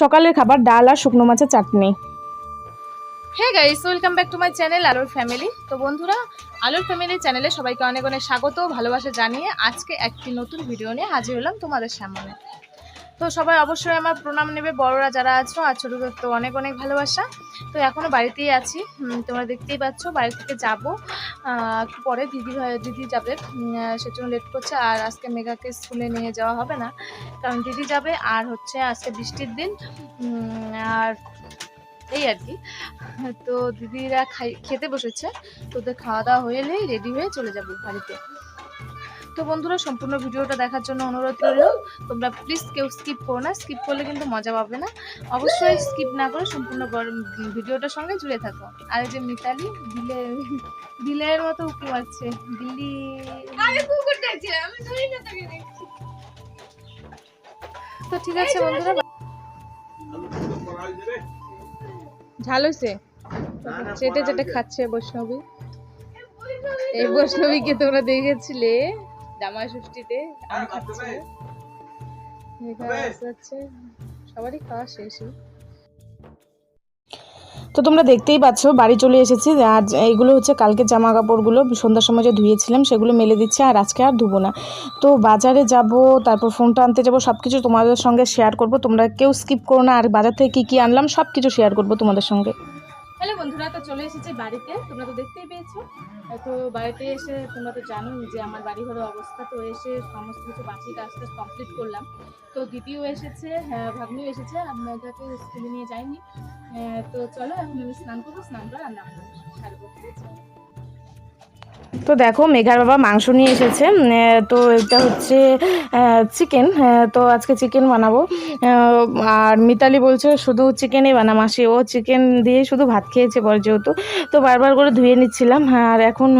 সকালের খাবার ডাল আর শুকনো মাছের চাটনি। হ্যাঁ guys welcome back to my channel আলোর ফ্যামিলি তো বন্ধুরা আলোর ফ্যামিলি চ্যানেলে সবাইকে অনেক অনেক স্বাগত, ভালোবাসা জানিয়ে আজকে একটি নতুন ভিডিও নিয়ে হাজির হলাম তোমাদের সামনে। তো সবাই অবশ্যই আমার প্রণাম নেবে, বড়রা যারা আছো, আর ছোটোদের তো অনেক অনেক ভালোবাসা। তো এখনও বাড়িতেই আছি। তোমরা দেখতেই পাচ্ছ, বাড়ি থেকে যাব। একটু পরে দিদি দিদি যাবে। সেজন্য লেট করছে, আর আজকে মেঘাকে স্কুলে নিয়ে যাওয়া হবে না। কারণ দিদি যাবে, আর হচ্ছে আজকে বৃষ্টির দিন। আর এই আর কি। তো দিদিরা খাই, খেতে বসেছে। তো ওদের খাওয়া দাওয়া হয়ে এলেই রেডি হয়ে চলে যাব বাড়িতে। তো বন্ধুরা সম্পূর্ণ ভিডিওটা দেখার জন্য অনুরোধ রইল। তোমরা প্লিজ কেউ স্কিপ করো না স্কিপ করলে কিন্তু মজা পাবে না। অবশ্যই স্কিপ না করে সম্পূর্ণ ভিডিওটার সঙ্গে জুড়ে থাকো। আর এই যে মিতালি দিলে দিলের মতো উঁকি মারছে। দিল্লি তো ঠিক আছে বন্ধুরা ঝাল হয়েছে? চেটে চেটে খাচ্ছে বৈষ্ণবী। এই বৈষ্ণবীকে তোমরা দেখেছিলে? জামাই ষষ্ঠীতে আমি খাচ্ছি। এখানে সবারই খাওয়া শেষই। তো তোমরা দেখতেই পাচ্ছ বাড়ি চলে এসেছি। আর এইগুলো হচ্ছে কালকে জামা কাপড়গুলো সন্ধ্যার সময় যে ধুয়েছিলাম সেগুলো মেলে দিচ্ছে আর আজকে আর ধুবো না। তো বাজারে যাব তারপর ফোনটা আনতে যাব সব কিছু তোমাদের সঙ্গে শেয়ার করব। তোমরা কেউ স্কিপ করো না আর বাজার থেকে কী কী আনলাম সব কিছু শেয়ার করব তোমাদের সঙ্গে। হ্যালো বন্ধুরা তো চলে এসেছে বাড়িতে তোমরা তো দেখতেই পেয়েছ। তো বাড়িতে এসে তোমরা তো জানোই যে আমার বাড়ি ঘরের অবস্থা তো এসে সমস্ত কিছু বাঁচিয়ে কাজ টাজ কমপ্লিট করলাম। তো দ্বিতীয় এসেছে হ্যাঁ, ভাগ্নিও এসেছে মেয়েটাকে স্কুলে নিয়ে যাইনি। তো চলো এখন আমি স্নান করব স্নান করে রান্না করব। সারবো তো দেখো, মেঘার বাবা মাংস নিয়ে এসেছে। তো এটা হচ্ছে চিকেন তো আজকে চিকেন বানাবো। আর মিতালি বলছে, শুধু চিকেনই বানা মাসি। ও চিকেন দিয়ে শুধু ভাত খেয়েছে পরে যেহেতু। তো বারবার করে ধুয়ে নিচ্ছিলাম। আর এখন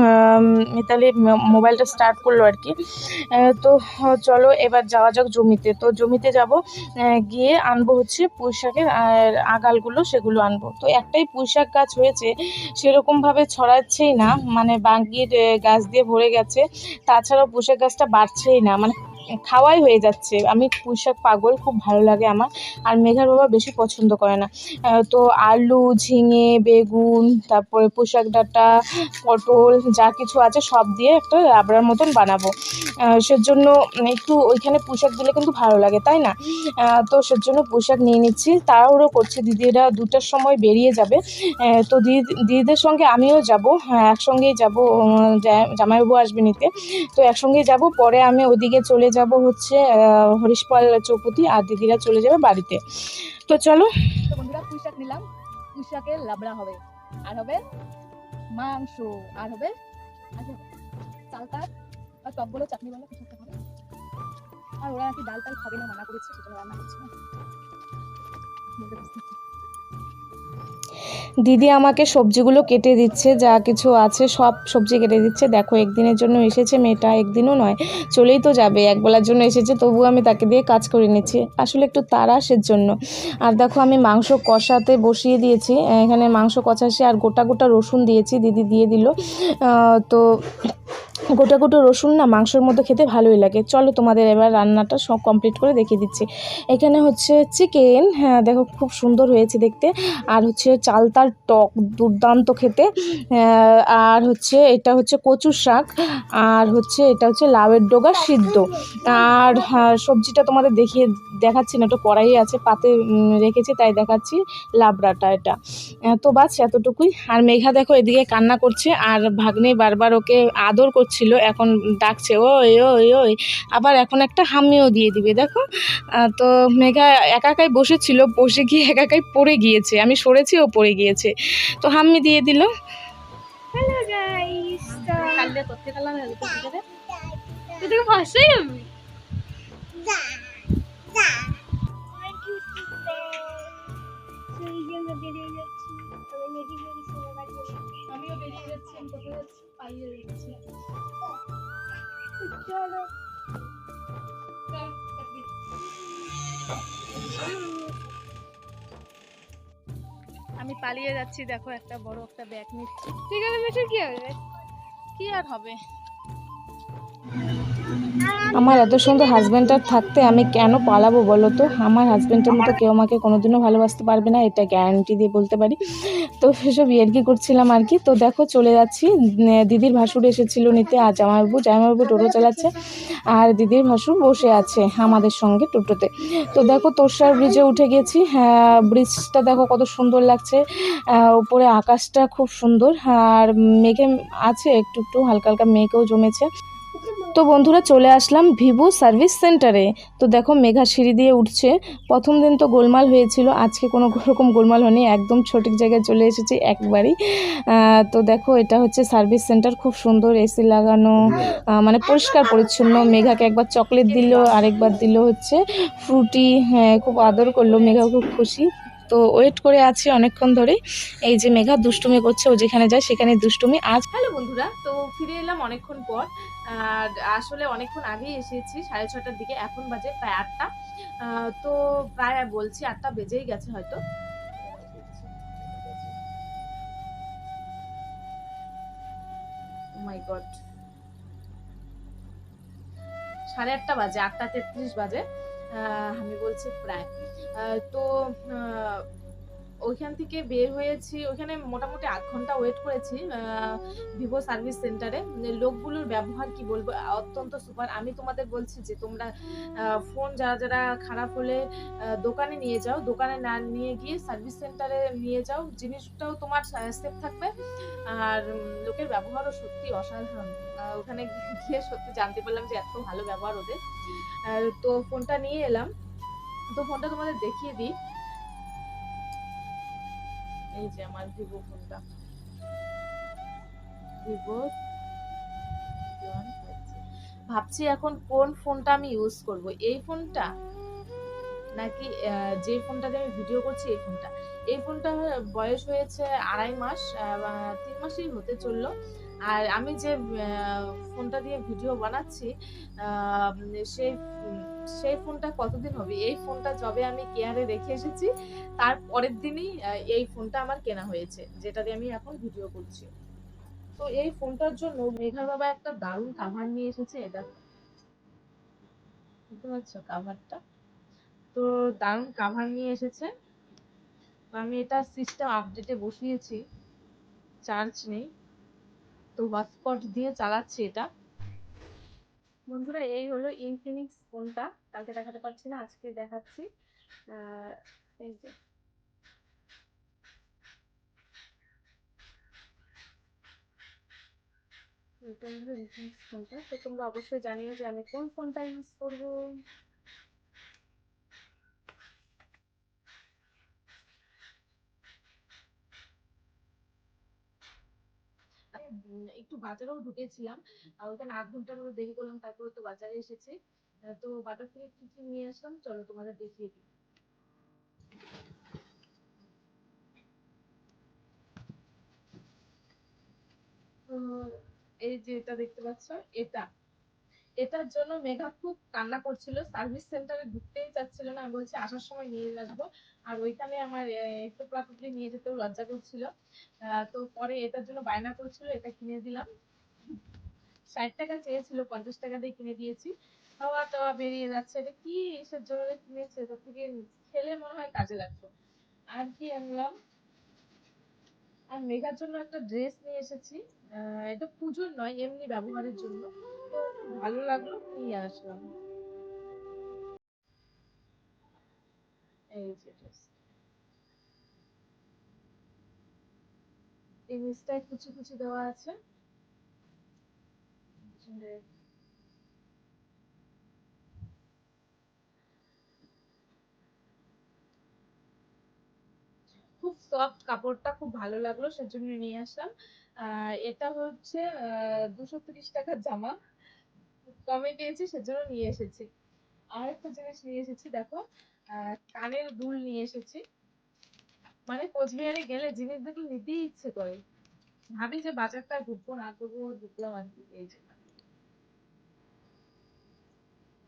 মিতালি মোবাইলটা স্টার্ট করল আর কি। তো চলো, এবার যাওয়া যাক জমিতে। তো জমিতে যাব গিয়ে আনব হচ্ছে পুঁই শাকের আগালগুলো, সেগুলো আনব। তো একটাই পুঁই শাক গাছ হয়েছে, সেরকমভাবে ছড়াচ্ছেই না। মানে বাঙ্গির গাছ দিয়ে ভরে গেছে। তাছাড়াও পোশাক গাছটা বাড়ছেই না। মানে খাওয়াই হয়ে যাচ্ছে। আমি পুঁইশাক পাগল, খুব ভালো লাগে আমার। আর মেঘার বাবা বেশি পছন্দ করে না। তো আলু, ঝিঙে, বেগুন, তারপরে পুঁশাক ডাঁটা, পটল যা কিছু আছে সব দিয়ে একটা রাবড়ার মতন বানাবো। সেজন্য একটু ওইখানে পুঁশাক দিলে কিন্তু ভালো লাগে, তাই না? তো সেজন্য পোশাক নিয়ে নিচ্ছি। তাড়াহুড়ো করছে, দিদিরা দুটার সময় বেরিয়ে যাবে। তো দিদি, দিদিদের সঙ্গে আমিও যাব। হ্যাঁ একসঙ্গেই যাব। জামাইবাবু আসবে নিতে তো একসঙ্গেই যাব। পরে আমি ওদিকে চলে যাব হচ্ছে আহ, হরিশপাল চৌপতি আর দিদিরা চলে যাবে বাড়িতে। তো চলো। বন্ধুরা পুঁইশাক নিলাম। পুঁই লাবড়া হবে। আর হবে মাংস। আর হবে কি চালটা আর টকগুলো চাটনি বানা কিছু আর ওরা নাকি ডাল টাল খাবে না মানা করেছে সেটা রান্না করছে না। দিদি আমাকে সবজিগুলো কেটে দিচ্ছে, যা কিছু আছে সব সবজি কেটে দিচ্ছে। দেখো, একদিনের জন্য এসেছে মেয়েটা, একদিনও নয়, চলেই তো যাবে। একবেলার জন্য এসেছে তবু আমি তাকে দিয়ে কাজ করে নিচ্ছি। আসলে একটু তারাসের জন্য। আর দেখো, আমি মাংস কষাতে বসিয়ে দিয়েছি। এখানে মাংস কষাসে আর গোটা গোটা রসুন দিয়েছি, দিদি দিয়ে দিল। তো গোটা গোটা রসুন না মাংসের মধ্যে খেতে ভালোই লাগে। চলো তোমাদের এবার রান্নাটা সব কমপ্লিট করে দেখিয়ে দিচ্ছি। এখানে হচ্ছে চিকেন হ্যাঁ দেখো খুব সুন্দর হয়েছে দেখতে। আর হচ্ছে চালতার টক দুর্দান্ত খেতে। আর হচ্ছে এটা হচ্ছে কচুর শাক। আর হচ্ছে এটা হচ্ছে লাউয়ের ডোগা সিদ্ধ। আর হ্যাঁ, সবজিটা তোমাদের দেখিয়ে দেখাচ্ছি না এটা কড়াই আছে পাতে রেখেছি তাই দেখাচ্ছি লাবড়াটা এটা। তো বাস এতটুকুই। আর মেঘা দেখো এদিকে কান্না করছে আর ভাগ্নে বারবার ওকে আদর করছিল এখন ডাকছে ওই ওই ওই। আবার এখন একটা হামিও দিয়ে দিবে দেখো। তো মেঘা একা একাই বসেছিল বসে গিয়ে একা একাই পড়ে গিয়েছে। আমি সরেছি ও পড়ে গিয়েছে। তো হাম্মি দিয়ে দিল। আমিও বেরিয়ে যাচ্ছি। আমি কোথায় যাচ্ছি পাইয়ে যাচ্ছি। আমি পালিয়ে যাচ্ছি, দেখো একটা বড় একটা ব্যাগ নিচ্ছি। ঠিক আছে কি হবে? কি আর হবে? আমার এত সুন্দর হাজব্যান্ডটার থাকতে আমি কেন পালাবো বলো তো? আমার হাজব্যান্ডের মতো কেউ আমাকে কোনোদিনও ভালোবাসতে পারবে না, এটা গ্যারান্টি দিয়ে বলতে পারি। তো সেসব কি করছিলাম আর কি। তো দেখো চলে যাচ্ছি দিদির ভাসুর এসেছিল নিতে, আর জামাইবাবু জামাইবাবু টোটো চালাচ্ছে, আর দিদির ভাসুর বসে আছে আমাদের সঙ্গে টোটোতে। তো দেখো তোরসার ব্রিজে উঠে গেছি হ্যাঁ ব্রিজটা দেখো কত সুন্দর লাগছে। উপরে আকাশটা খুব সুন্দর, আর মেঘে আছে, একটু একটু হালকা হালকা মেঘেও জমেছে। তো বন্ধুরা চলে আসলাম ভিভো সার্ভিস সেন্টারে। তো দেখো মেঘা সিঁড়ি দিয়ে উঠছে। প্রথম দিন তো গোলমাল হয়েছিল, আজকে কোনো রকম গোলমাল হয়নি, একদম সঠিক জায়গায় চলে এসেছি একবারই। তো দেখো এটা হচ্ছে সার্ভিস সেন্টার, খুব সুন্দর এসি লাগানো মানে পরিষ্কার পরিচ্ছন্ন। মেঘাকে একবার চকলেট দিল, আরেকবার দিল হচ্ছে ফ্রুটি হ্যাঁ খুব আদর করল মেঘা খুব খুশি। তো ওয়েট করে আছি অনেকক্ষণ ধরে এই যে মেঘা দুষ্টুমি করছে, ও যেখানে যায় সেখানে দুষ্টুমি। আজ হ্যালো বন্ধুরা, তো ফিরে এলাম অনেকক্ষণ পর। আর আসলে অনেকক্ষণ আগেই এসেছি, সাড়ে ছটার দিকে। এখন বাজে প্রায় আটটা। তো প্রায় বলছি আটটা বেজেই গেছে হয়তো। মাই গড সাড়ে আটটা বাজে, আটটা তেত্রিশ বাজে। আমি বলছি প্রায়। তো ওইখান থেকে বের হয়েছি। ওখানে মোটামুটি আধ ঘণ্টা ওয়েট করেছি ভিভো সার্ভিস সেন্টারে লোকগুলোর ব্যবহার কি বলব? অত্যন্ত সুপার আমি তোমাদের বলছি যে তোমরা ফোন যারা যারা খারাপ হলে দোকানে নিয়ে যাও। দোকানে না নিয়ে গিয়ে সার্ভিস সেন্টারে নিয়ে যাও। জিনিসটাও তোমার সেফ থাকবে। আর লোকের ব্যবহারও সত্যি অসাধারণ। ওখানে গিয়ে সত্যি জানতে পারলাম যে এত ভালো ব্যবহার ওদের। তো ফোনটা নিয়ে এলাম। তো ফোনটা তোমাদের দেখিয়ে দিই। এই যে আমার ভিভো ফোনটা। ভিভো ভাবছি এখন কোন ফোনটা আমি ইউজ করব? এই ফোনটা নাকি যে ফোনটাতে আমি ভিডিও করছি এই ফোনটা? এই ফোনটা বয়স হয়েছে আড়াই মাস তিন মাসই হতে চলল। আর আমি যে ফোনটা দিয়ে ভিডিও বানাচ্ছি সেই সেই ফোনটা কতদিন হবে? এই ফোনটা যবে আমি কেয়ারে রেখে এসেছি, তার পরের দিনই এই ফোনটা আমার কেনা হয়েছে, যেটা দিয়ে আমি এখন ভিডিও করছি। তো এই ফোনটার জন্য মেঘার বাবা একটা দারুণ কাভার নিয়ে এসেছে, এটা বুঝতে পারছ কাভারটা তো দারুণ কাভার নিয়ে এসেছে। আমি এটা সিস্টেম আপডেটে বসিয়েছি চার্জ নেই। তো হটস্পট দিয়ে চালাচ্ছি এটা। বন্ধুরা, এই হলো ইনফিনিক্স ফোনটা কালকে দেখাতে পারছি না, আজকে দেখাচ্ছি। এই যে। এটা হলো ইনফিনিক্স ফোনটা তো তোমরা অবশ্যই জানিও যে আমি কোন ফোনটা ইউজ করব আমি, উম, একটু বাজারেও ঢুকেছিলাম। ওখানে আধ ঘণ্টার মতো দেরি করলাম, তারপরে তো বাজারে এসেছে। তো বাজার থেকে কি কি নিয়ে আসলাম? চলো তোমাদের দেখিয়ে দিই। এই যে এটা দেখতে পাচ্ছ, এটা। এটার জন্য মেঘা খুব কান্না করছিল। সার্ভিস সেন্টারে ঢুকতেই চাচ্ছিল না। আমি বলছি, আসার সময় নিয়ে আসব। আর ওইখানে আমার একটু প্রাকৃতিক নিয়ে যেতেও লজ্জা করছিল। তো পরে এটার জন্য বায়না করছিল, এটা কিনে দিলাম। ষাট টাকা চেয়েছিল, পঞ্চাশ টাকা দিয়ে কিনে দিয়েছি। খাওয়া টাওয়া বেরিয়ে যাচ্ছে। এটা কি এসব জন্য কিনেছে? তার থেকে খেলে মনে হয় কাজে লাগতো আর কি আনলাম? আর মেঘার জন্য একটা ড্রেস নিয়ে এসেছি। এটা পুজোর নয়, এমনি ব্যবহারের জন্য। তো ভালো লাগল, নিয়ে আসলাম। এই যে এই নিচটায় কুচি কুচি দেওয়া আছে পিছনে খুব সফট কাপড়টা খুব ভালো লাগল, সেজন্য নিয়ে আসলাম। এটা হচ্ছে দুশো তিরিশ টাকার জামা। কমে পেয়েছি, সেজন্য নিয়ে এসেছি। আর একটা জিনিস নিয়ে এসেছি, দেখো কানের দুল নিয়ে এসেছি। মানে কোচবিহারে গেলে জিনিস দেখলে নিতেই ইচ্ছে করে। ভাবি যে বাজারটা ঢুকবো না তবুও ঢুকলাম আর কি, এই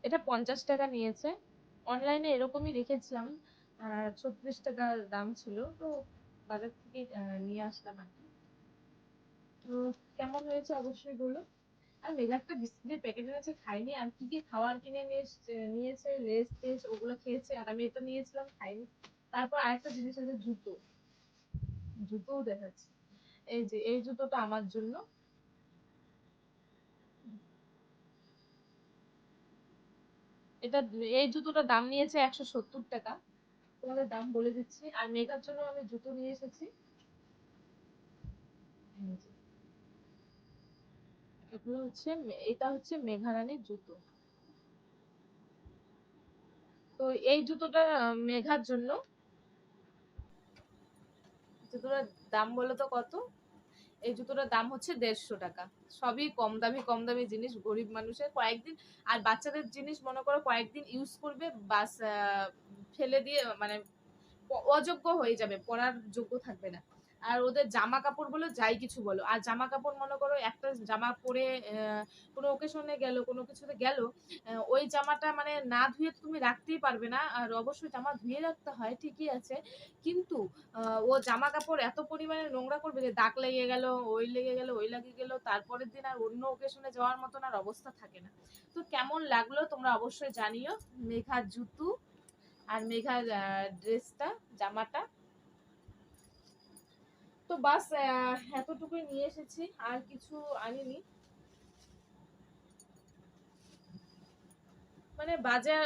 এটা পঞ্চাশ টাকা নিয়েছে। অনলাইনে এরকমই রেখেছিলাম। ছত্রিশ টাকা দাম ছিল, তো বাজার থেকে নিয়ে আসলাম আর কি। তো কেমন হয়েছে অবশ্যই বলো। আর মেঘা একটা বিস্কুটের প্যাকেট এনেছে খাইনি আর কি কি খাবার কিনে নিয়েছে লেস টেস ওগুলো খেয়েছে, আর আমি এটা নিয়েছিলাম, খাইনি। তারপর আরেকটা জিনিস আছে, জুতো। জুতোও দেখাচ্ছে। এই যে, এই জুতোটা আমার জন্য। এটা, এই জুতোটার দাম নিয়েছে একশো সত্তর টাকা। তোমাদের দাম বলে দিচ্ছি। আর মেয়েটার জন্য আমি জুতো নিয়ে এসেছি। এগুলো হচ্ছে এটা হচ্ছে মেঘারানীর জুতো। তো এই জুতোটা মেঘার জন্য। জুতোটার দাম বলো তো কত? এই জুতোটার দাম হচ্ছে দেড়শো টাকা। সবই কম দামি কম দামি জিনিস, গরিব মানুষের কয়েকদিন আর বাচ্চাদের জিনিস মনে করো কয়েকদিন ইউজ করবে, বাস ফেলে দিয়ে মানে অযোগ্য হয়ে যাবে পরার যোগ্য থাকবে না। আর ওদের জামা কাপড় বলো, যাই কিছু বলো। আর জামা কাপড় মনে করো, একটা জামা পরে কোনো ওকেশনে গেল, কোনো কিছুতে গেল ওই জামাটা মানে না ধুয়ে তুমি রাখতেই পারবে না। আর অবশ্যই জামা ধুয়ে রাখতে হয়, ঠিকই আছে। কিন্তু ও জামা কাপড় এত পরিমাণে নোংরা করবে যে দাগ লেগে গেল, ওই লেগে গেল, ওই লেগে গেল, তারপরের দিন আর অন্য ওকেশনে যাওয়ার মতন আর অবস্থা থাকে না। তো কেমন লাগল তোমরা অবশ্যই জানিও। মেঘার জুতু আর মেঘার ড্রেসটা জামাটা। তো বাস এতটুকুই নিয়ে এসেছি, আর কিছু আনিনি। মানে বাজার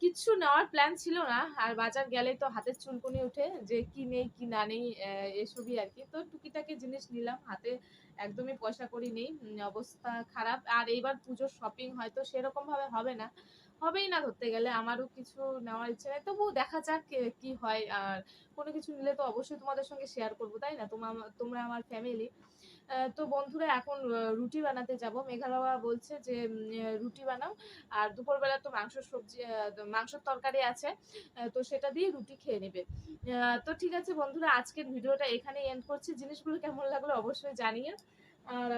কিচ্ছু নেওয়ার প্ল্যান ছিল না, আর বাজার গেলেই তো হাতের চুলকুনি উঠে যে কি নেই, কি না নেই এসবই আর কি। তো টুকিটাকি জিনিস নিলাম, হাতে একদমই পয়সা করি নেই অবস্থা খারাপ। আর এইবার পুজোর শপিং হয়তো সেরকম ভাবে হবে না হবেই না ধরতে গেলে, আমারও কিছু নেওয়ার ইচ্ছে নেই। তবু দেখা যাক কি হয়। আর কোনো কিছু নিলে তো অবশ্যই তোমাদের সঙ্গে শেয়ার করব, তাই না? তোমার তোমরা আমার ফ্যামিলি তো বন্ধুরা, এখন রুটি বানাতে যাব। মেঘা বাবা বলছে যে রুটি বানাও। আর দুপুরবেলা তো মাংস সবজি মাংসের তরকারি আছে। তো সেটা দিয়ে রুটি খেয়ে নেবে। তো ঠিক আছে বন্ধুরা, আজকের ভিডিওটা এখানেই এন্ড করছি। জিনিসগুলো কেমন লাগল অবশ্যই জানিয়ে আর